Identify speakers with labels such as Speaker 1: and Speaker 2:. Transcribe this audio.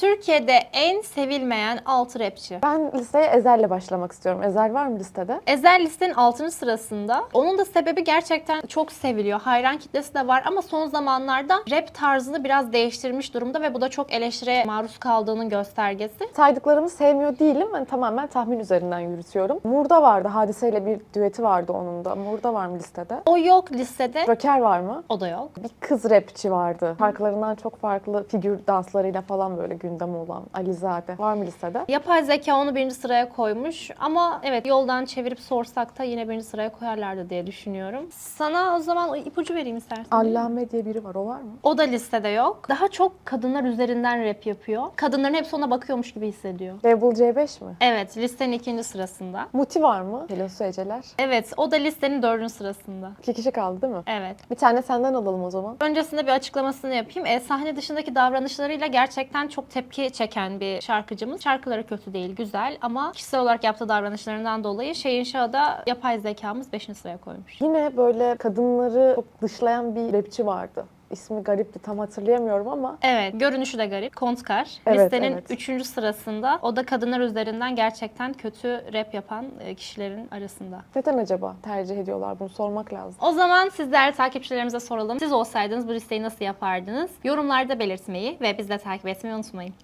Speaker 1: Türkiye'de en sevilmeyen 6 rapçi.
Speaker 2: Ben listeye Ezel'le başlamak istiyorum. Ezel var mı listede?
Speaker 1: Ezel listenin 6. sırasında. Onun da sebebi gerçekten çok seviliyor. Hayran kitlesi de var ama son zamanlarda rap tarzını biraz değiştirmiş durumda ve bu da çok eleştiriye maruz kaldığının göstergesi.
Speaker 2: Saydıklarımı sevmiyor değilim. Ben tamamen tahmin üzerinden yürütüyorum. Murda vardı. Hadiseyle bir düeti vardı onun da. Murda var mı listede?
Speaker 1: O yok listede.
Speaker 2: Joker var mı?
Speaker 1: O da yok.
Speaker 2: Bir kız rapçi vardı. Şarkılarından çok farklı figür danslarıyla falan böyle gündem olan Alizade. Var mı listede?
Speaker 1: Yapay zeka onu birinci sıraya koymuş ama evet yoldan çevirip sorsak da yine birinci sıraya koyarlardı diye düşünüyorum. Sana o zaman ipucu vereyim istersen.
Speaker 2: Allame diye biri var. O var mı?
Speaker 1: O da listede yok. Daha çok kadınlar üzerinden rap yapıyor. Kadınların hepsi ona bakıyormuş gibi hissediyor.
Speaker 2: Rebel C5 mi?
Speaker 1: Evet listenin ikinci sırasında.
Speaker 2: Muti var mı? Pelosu Eceler.
Speaker 1: Evet o da listenin dördüncü sırasında.
Speaker 2: İki kişi kaldı değil mi?
Speaker 1: Evet.
Speaker 2: Bir tane senden alalım o zaman.
Speaker 1: Öncesinde bir açıklamasını yapayım. E, sahne dışındaki davranışlarıyla gerçekten çok tepki çeken bir şarkıcımız. Şarkıları kötü değil, güzel ama kişisel olarak yaptığı davranışlarından dolayı Şeyin Şah'da yapay zekamız 5. sıraya koymuş.
Speaker 2: Yine böyle kadınları çok dışlayan bir rapçi vardı. İsmi garipti tam hatırlayamıyorum ama
Speaker 1: Evet, görünüşü de garip. Kontkar.
Speaker 2: Evet,
Speaker 1: Listenin
Speaker 2: evet.
Speaker 1: 3. sırasında. O da kadınlar üzerinden gerçekten kötü rap yapan e, kişilerin arasında.
Speaker 2: neden acaba tercih ediyorlar bunu sormak lazım.
Speaker 1: O zaman sizler takipçilerimize soralım. Siz olsaydınız bu listeyi nasıl yapardınız? Yorumlarda belirtmeyi ve bizi de takip etmeyi unutmayın.